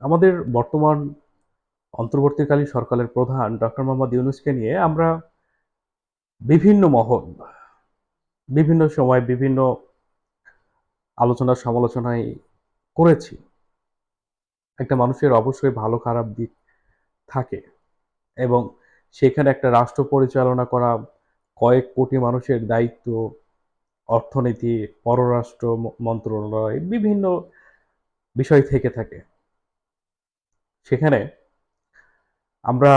আমাদের বর্তমান অন্তর্বর্তীকালীন সরকারের প্রধান ডক্টর মোহাম্মদ ইউনুসকে নিয়ে আমরা বিভিন্ন মহল, বিভিন্ন সময় বিভিন্ন আলোচনা সমালোচনায় করেছি। একটা মানুষের অবশ্যই ভালো খারাপ দিক থাকে এবং সেখানে একটা রাষ্ট্র পরিচালনা করা, কয়েক কোটি মানুষের দায়িত্ব, অর্থনীতি, পররাষ্ট্র মন্ত্রণালয়, বিভিন্ন বিষয় থেকে থাকে। সেখানে আমরা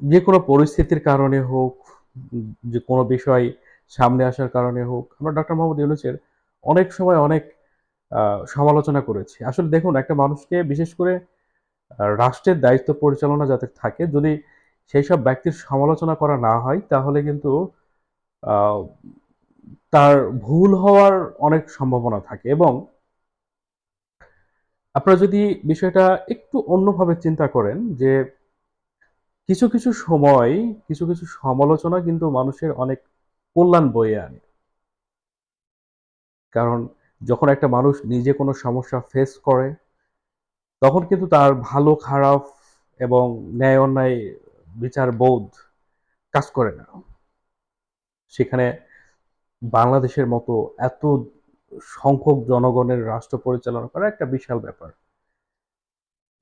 যে কোনো পরিস্থিতির কারণে হোক, যে কোনো বিষয় সামনে আসার কারণে হোক, আমরা ডক্টর মোহাম্মদ ইউনুসের অনেক সময় অনেক সমালোচনা করেছি। আসলে দেখুন, একটা মানুষকে বিশেষ করে রাষ্ট্রের দায়িত্ব পরিচালনা যাতে থাকে, যদি সেই সব ব্যক্তির সমালোচনা করা না হয়, তাহলে কিন্তু তার ভুল হওয়ার অনেক সম্ভাবনা থাকে এবং আপনারা যদি বিষয়টা একটু অন্যভাবে চিন্তা করেন যে কিছু কিছু সময়, কিছু কিছু সমালোচনা কিন্তু মানুষের অনেক কল্যাণ বয়ে আনে। কারণ যখন একটা মানুষ নিজে কোনো সমস্যা ফেস করে, তখন কিন্তু তার ভালো, খারাপ এবং ন্যায়, অন্যায় বিচার বোধ কাজ করে না। সেখানে বাংলাদেশের মতো এত সংখ্যক জনগণের রাষ্ট্র পরিচালনা করা একটা বিশাল ব্যাপার।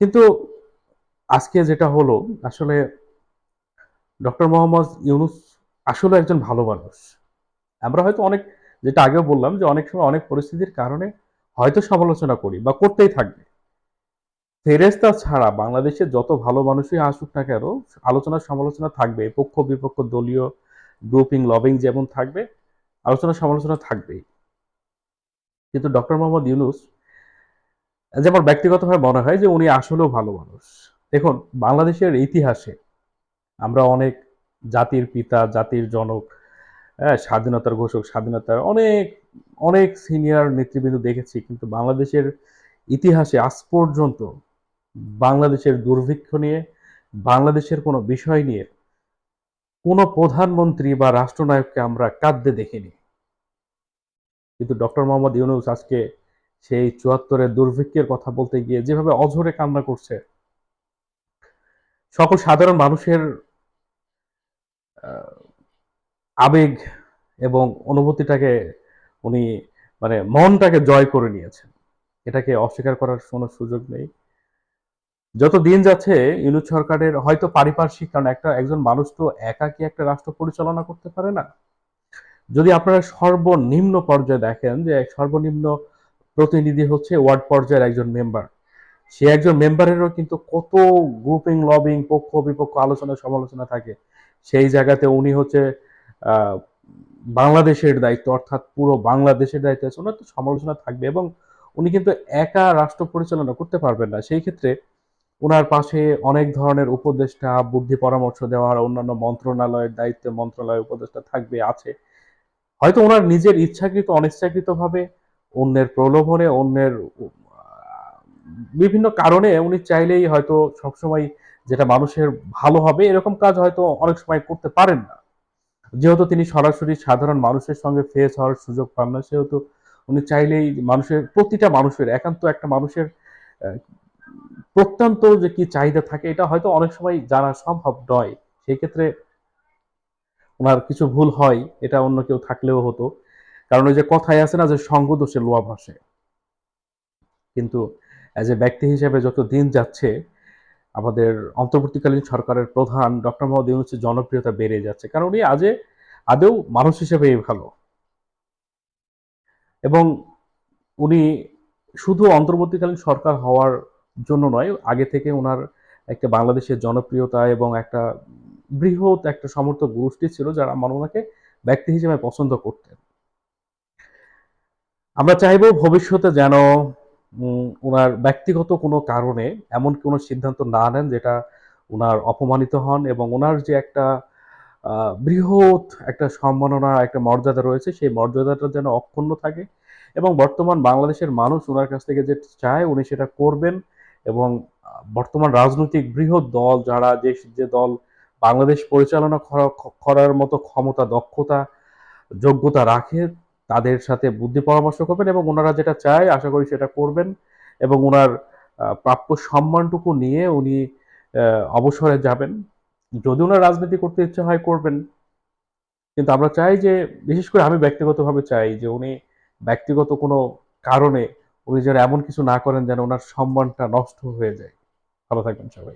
কিন্তু আজকে যেটা হলো, আসলে ডক্টর মোহাম্মদ ইউনুস আসলে একজন ভালো মানুষ। আমরা হয়তো অনেক, যেটা আগেও বললাম যে অনেক সময় অনেক পরিস্থিতির কারণে হয়তো সমালোচনা করি বা করতেই থাকবে ফেরেস্তা ছাড়া বাংলাদেশে যত ভালো মানুষই আসুক না কেন, আলোচনা সমালোচনা থাকবে পক্ষ বিপক্ষ দলীয় গ্রুপিং লবিং যেমন থাকবে, আলোচনা সমালোচনা থাকবেই। কিন্তু ডক্টর মোহাম্মদ ইউনুস, যে আমার ব্যক্তিগতভাবে মনে হয় যে উনি আসলেও ভালো মানুষ। দেখুন, বাংলাদেশের ইতিহাসে আমরা অনেক জাতির পিতা, জাতির জনক হ্যাঁ স্বাধীনতার ঘোষক, স্বাধীনতার অনেক অনেক সিনিয়র নেতৃবৃন্দ দেখেছি, কিন্তু বাংলাদেশের ইতিহাসে আজ পর্যন্ত বাংলাদেশের দুর্ভিক্ষ নিয়ে, বাংলাদেশের কোনো বিষয় নিয়ে কোনো প্রধানমন্ত্রী বা রাষ্ট্রনায়ককে আমরা কাঁদতে দেখিনি। কিন্তু ডক্টর মোহাম্মদ ইউনুস আজকে সেই চুয়াত্তরের দুর্ভিক্ষের কথা বলতে গিয়ে যেভাবে অঝরে কান্না করছে, সকল সাধারণ মানুষের আবেগ এবং অনুভূতিটাকে উনি মানে মনটাকে জয় করে নিয়েছেন। এটাকে অস্বীকার করার কোনো সুযোগ নেই। যত দিন যাচ্ছে, ইউনুস সরকারের হয়তো পারিপার্শ্বিক, কারণ একটা, একজন মানুষ তো একা কি একটা রাষ্ট্র পরিচালনা করতে পারে না। যদি আপনারা সর্বনিম্ন পর্যায়ে দেখেন যে সর্বনিম্ন প্রতিনিধি হচ্ছে ওয়ার্ড পর্যায়ের একজন মেম্বার, সে একজন মেম্বারেরও কিন্তু কত গ্রুপিং লবিং পক্ষ, বিপক্ষ, আলোচনা, সমালোচনা থাকে। সেই জায়গাতে উনি হচ্ছে বাংলাদেশের দায়িত্ব, অর্থাৎ পুরো বাংলাদেশের দায়িত্ব আছে। ওনার তো সমালোচনা থাকবে এবং উনি কিন্তু একা রাষ্ট্র পরিচালনা করতে পারবেন না। সেই ক্ষেত্রে ওনার পাশে অনেক ধরনের উপদেষ্টা, বুদ্ধি পরামর্শ দেওয়ার অন্যান্য মন্ত্রণালয়ের দায়িত্বে মন্ত্রণালয় উপদেষ্টা থাকবে, আছে। হয়তো ওনার নিজের ইচ্ছাকৃত, অনিচ্ছাকৃতভাবে অন্যের প্রলোভনে, অন্যের বিভিন্ন কারণে উনি চাইলেই হয়তো সবসময় যেটা মানুষের ভালো হবে, এরকম কাজ হয়তো অনেক সময় করতে পারেন না। যেহেতু তিনি সরাসরি সাধারণ মানুষের সঙ্গে ফেস হওয়ার সুযোগ পান না, সেহেতু উনি চাইলেই মানুষের, প্রতিটা মানুষের, একান্ত একটা মানুষের প্রত্যন্ত যে কি চাহিদা থাকে, এটা হয়তো অনেক সময় জানা সম্ভব নয়। সেই ক্ষেত্রে ওনার কিছু ভুল হয়, এটা অন্য কেউ থাকলেও হতো। কারণ ওই যে কথায় আছে না যে সঙ্গ দোষে লোয়া ভাসে কিন্তু অ্যাজ এ ব্যক্তি হিসেবে যত দিন যাচ্ছে, আমাদের অন্তর্বর্তীকালীন সরকারের প্রধান ডক্টর মোহাম্মদ ইউনুসের জনপ্রিয়তা বেড়ে যাচ্ছে। কারণ উনি আজে আদেও মানুষ হিসেবেই ভালো। এবং উনি শুধু অন্তর্বর্তীকালীন সরকার হওয়ার জন্য নয়, আগে থেকে ওনার একটা বাংলাদেশের জনপ্রিয়তা এবং একটা বৃহৎ একটা সমর্থক গোষ্ঠী ছিল যারা আমার ওনাকে ব্যক্তি হিসেবে পছন্দ করতেন। আমরা চাইব ভবিষ্যতে যেন ওনার ব্যক্তিগত কোনো কারণে এমন কোনো সিদ্ধান্ত না নেন যেটা ওনার অপমানিত হন এবং ওনার যে একটা বৃহৎ একটা সম্মাননা, একটা মর্যাদা রয়েছে সেই মর্যাদাটা যেন অক্ষুণ্ণ থাকে এবং বর্তমান বাংলাদেশের মানুষ ওনার কাছ থেকে যে চায় উনি সেটা করবেন এবং বর্তমান রাজনৈতিক বৃহৎ দল যারা, যে যে দল বাংলাদেশ পরিচালনা করা- করার মতো ক্ষমতা, দক্ষতা, যোগ্যতা রাখে, তাদের সাথে বুদ্ধি পরামর্শ করবেন এবং ওনারা যেটা চায়, আশা করি সেটা করবেন এবং ওনার প্রাপ্য সম্মানটুকু নিয়ে উনি অবসরে যাবেন। যদি ওনার রাজনীতি করতে ইচ্ছে হয়, করবেন। কিন্তু আমরা চাই যে, বিশেষ করে আমি ব্যক্তিগতভাবে চাই যে, উনি ব্যক্তিগত কোনো কারণে উনি যেন এমন কিছু না করেন যেন ওনার সম্মানটা নষ্ট হয়ে যায়। ভালো থাকবেন সবাই।